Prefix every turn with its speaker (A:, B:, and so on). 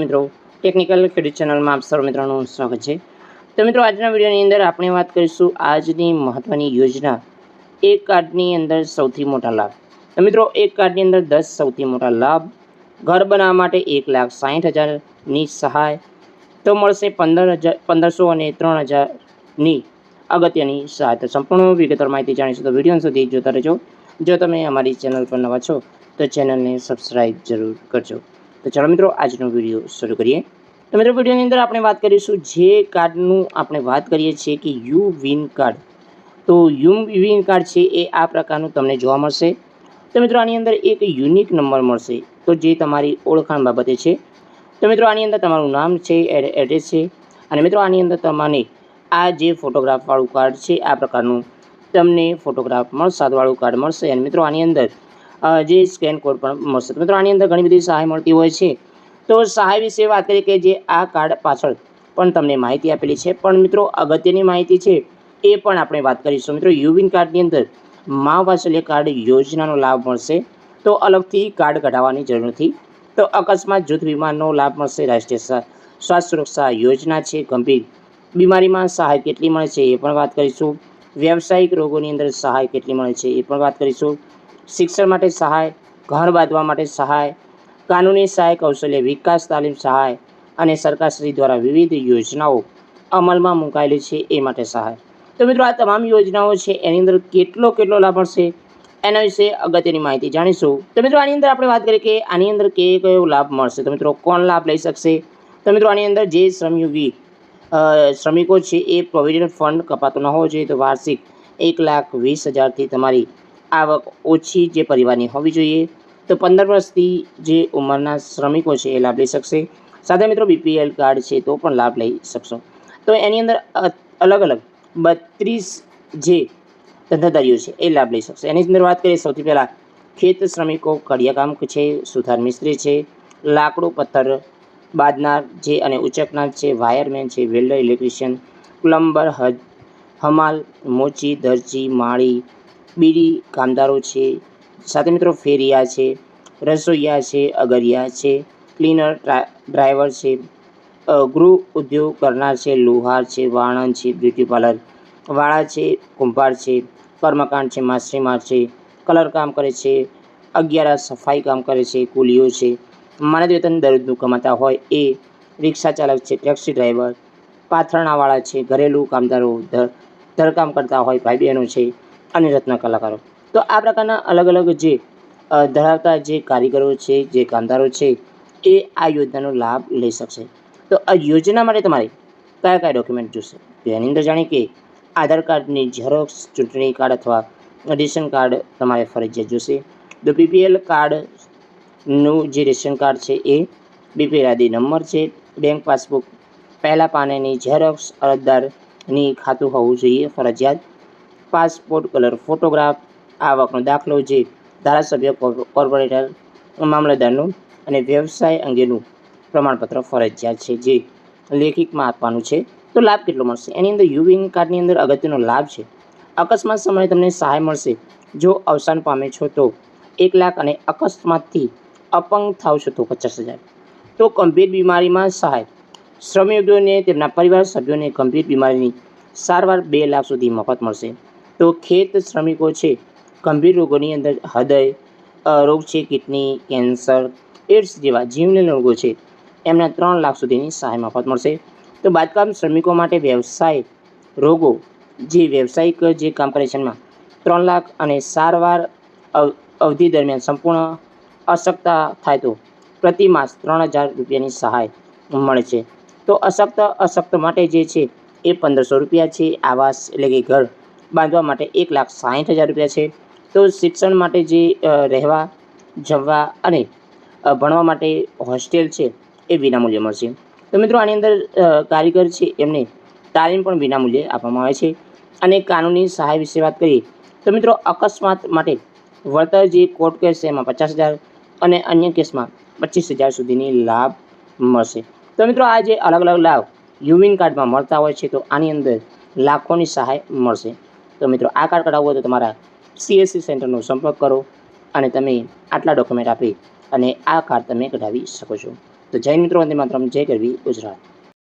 A: મિત્રો ટેકનિકલ ખેડૂત ચેનલમાં આપ સર્વ મિત્રોનું સ્વાગત છે. તો મિત્રો, આજના વિડીયોની અંદર આપણે વાત કરીશું આજની મહત્ત્વની યોજના, એક કાર્ડની અંદર સૌથી મોટા લાભ. તો મિત્રો, એક કાર્ડની અંદર દસ સૌથી મોટા લાભ, ઘર બનાવવા માટે એક લાખ સાઠ હજારની સહાય, તો મળશે પંદર હજાર પંદરસો અને ત્રણ હજારની અગત્યની સહાય. તો સંપૂર્ણ વિગતવાર માહિતી જાણીશું તો વીડિયો સુધી જોતા રહેજો. જો તમે અમારી ચેનલ પર નવા છો, તો ચેનલને સબસ્ક્રાઈબ જરૂર કરજો. તો ચાલો મિત્રો, આજનો વીડિયો શરૂ કરીએ. તો મિત્રો, વિડીયોની અંદર આપણે વાત કરીશું જે કાર્ડનું આપણે વાત કરીએ છીએ કે યુ વિન કાર્ડ. તો યુ વિન કાર્ડ છે એ આ પ્રકારનું તમને જોવા મળશે. તો મિત્રો, આની અંદર એક યુનિક નંબર મળશે, તો જે તમારી ઓળખાણ બાબતે છે. તો મિત્રો, આની અંદર તમારું નામ છે, એડ- એડ્રેસ છે, અને મિત્રો, આની અંદર તમને આ જે ફોટોગ્રાફવાળું કાર્ડ છે, આ પ્રકારનું તમને ફોટોગ્રાફ મળશે સાથવાળું કાર્ડ મળશે. અને મિત્રો, આની અંદર જે સ્કેન કોડ પણ મળશે. મિત્રો, આની અંદર ઘણી બધી સહાય મળતી હોય છે. તો સહાય વિશે વાત કરીએ કે જે આ કાર્ડ પાછળ પણ તમને માહિતી આપેલી છે. પણ મિત્રો, અગત્યની માહિતી છે, એ પણ આપણે વાત કરીશું. મિત્રો, યુવિન કાર્ડની અંદર મા વાત્સલ્ય કાર્ડ યોજનાનો લાભ મળશે. તો અલગથી કાર્ડ કઢાવવાની જરૂર નથી. તો અકસ્માત, જૂથ વીમાનો લાભ મળશે. રાષ્ટ્રીય સ્વા- સ્વાસ્થ્ય સુરક્ષા યોજના છે. ગંભીર બીમારીમાં સહાય કેટલી મળે છે એ પણ વાત કરીશું. વ્યવસાયિક રોગોની અંદર સહાય કેટલી મળે છે એ પણ વાત કરીશું. શિક્ષણ માટે સહાય, ઘર બાંધવા માટે સહાય, કાનૂની સહાય કૌશલ્ય વિકાસ, તાલીમ સહાય અને સરકારશ્રી દ્વારા વિવિધ યોજનાઓ અમલમાં મુકાયેલી છે એ માટે સહાય. તો મિત્રો, આ તમામ યોજનાઓ છે, એની અંદર કેટલો કેટલો લાભ મળશે એના વિશે અગત્યની માહિતી જાણીશું. તો મિત્રો, આની અંદર આપણે વાત કરીએ કે આની અંદર કયો કયો લાભ મળશે. તો મિત્રો, કોણ લાભ લઈ શકશે? તો મિત્રો, આની અંદર જે શ્રમયોગી શ્રમિકો છે, એ પ્રોવિડન્ટ ફંડ કપાતો ન હોવો જોઈએ. તો વાર્ષિક એક લાખ વીસ હજારથી તમારી આવક ઓછી જે પરિવારની હોવી જોઈએ. તો પંદર વર્ષથી જે ઉંમરના શ્રમિકો છે એ લાભ લઈ શકશે. સાથે મિત્રો બીપીએલ કાર્ડ છે તો પણ લાભ લઈ શકશો. તો એની અંદર અલગ અલગ બત્રીસ જે ધંધાદારીઓ છે એ લાભ લઈ શકશે. એની અંદર વાત કરીએ સૌથી પહેલાં ખેત શ્રમિકો કડિયાકામ છે, સુથાર મિસ્ત્રી છે, લાકડું પથ્થર, બાદનાર જે અને ઉચકનાર છે, વાયરમેન છે, વેલ્ડર, ઇલેક્ટ્રિશિયન, પ્લમ્બર, હજ, હમાલ, મોચી, દરજી, માળી બીડી કામદારો છે, સાથે મિત્રો ફેરિયા છે, રસોઈયા છે, અગરિયા છે, ક્લીનર, ડ્રા- ડ્રાઈવર છે ગૃહ ઉદ્યોગ કરનાર છે, લોહાર છે વાણંદ છે, બ્યુટી પાર્લર વાળા છે, કુંભાર છે, કર્મકાંડ છે, માછીમાર છે, કલર કામ કરે છે, અગિયાર સફાઈ કામ કરે છે, કુલીઓ છે. માનદ વેતન દરરોજનું કમાતા હોય એ રિક્ષા ચાલક છે, ટેક્સી ડ્રાઈવર પાથરણાવાળા છે, ઘરેલું કામદારો ધર ધરકામ કરતા હોય ભાઈ બહેનો છે અને રત્ન કલાકારો. તો આ પ્રકારના અલગ અલગ જે ધરાવતા જે કારીગરો છે, જે કામદારો છે, એ આ યોજનાનો લાભ લઈ શકશે. તો આ યોજના માટે તમારે કયા કયા ડોક્યુમેન્ટ જોશે? એની અંદર જાણીએ કે આધાર કાર્ડની ઝેરોક્સ, ચૂંટણી કાર્ડ અથવા રેશન કાર્ડ તમારે ફરજિયાત જોશે. તો બીપીએલ કાર્ડનું જે રેશન કાર્ડ છે એ બીપીએલ આદિ નંબર છે, બેંક પાસબુક, પહેલાં પાનેની ઝેરોક્સ, અરજદારની ખાતું હોવું જોઈએ ફરજિયાત. પાસપોર્ટ કલર, ફોટોગ્રાફ, આવકનો દાખલો જે ધારાસભ્ય કોર્પો- કોર્પોરેટર મામલતદારનું અને વ્યવસાય અંગેનું પ્રમાણપત્ર ફરજિયાત છે, જે લેખિતમાં આપવાનું છે. તો લાભ કેટલો મળશે? એની અંદર યુવિંગ કાર્ડની અંદર અગત્યનો લાભ છે. અકસ્માત સમયે તમને સહાય મળશે. જો અવસાન પામે છો તો એક લાખ અને અકસ્માતથી અપંગ થાવ છો તો પચાસ હજાર. તો ગંભીર બીમારીમાં સહાય. શ્રમયોગીઓને તેમના પરિવાર સભ્યોને ગંભીર બીમારીની સારવાર બે લાખ સુધી મફત મળશે. તો ખેત શ્રમિકો છે. ગંભીર રોગોની અંદર હૃદય રોગ છે, કિડની, કેન્સર, એડ્સ જેવા જીવલેણ રોગો છે. એમને ત્રણ લાખ સુધીની સહાય મફત મળશે. તો બાંધકામ શ્રમિકો માટે વ્યવસાય રોગો, જે વ્યવસાયિક જે કામ કરે છે એમાં, ત્રણ લાખ અને સારવાર અવ- અવધિ દરમિયાન સંપૂર્ણ અશક્તા થાય તો પ્રતિ માસ ત્રણ હજાર રૂપિયાની સહાય મળે છે. તો અશક્ત અશક્ત માટે જે છે એ પંદરસો રૂપિયા છે. આવાસ એટલે કે ઘર. બાંધવા માટે એક લાખ સાઠ હજાર રૂપિયા છે. તો શિક્ષણ માટે જે રહેવા, જમવા અને ભણવા માટે હોસ્ટેલ છે એ વિનામૂલ્યે મળશે. તો મિત્રો આની અંદર કારીગર છે એમને તાલીમ પણ વિનામૂલ્યે આપવામાં આવે છે અને કાનૂની સહાય વિશે વાત કરીએ તો મિત્રો અકસ્માત માટે વળતર જે કોર્ટ કેસ છે એમાં પચાસ હજાર અને અન્ય કેસમાં પચીસ હજાર સુધીની લાભ મળશે. તો મિત્રો આ જે અલગ અલગ લાભ યુવિન કાર્ડમાં મળતા હોય છે તો આની અંદર લાખોની સહાય મળશે. તો મિત્રો, આ કાર્ડ કઢાવવું હોય તો તમારા સીએસસી સેન્ટરનો સંપર્ક કરો અને તમે આટલા ડોક્યુમેન્ટ આપી અને આ કાર્ડ તમે કઢાવી શકો છો. તો જય મિત્રો, વંદે માત્રમ, જય ગરવી ગુજરાત.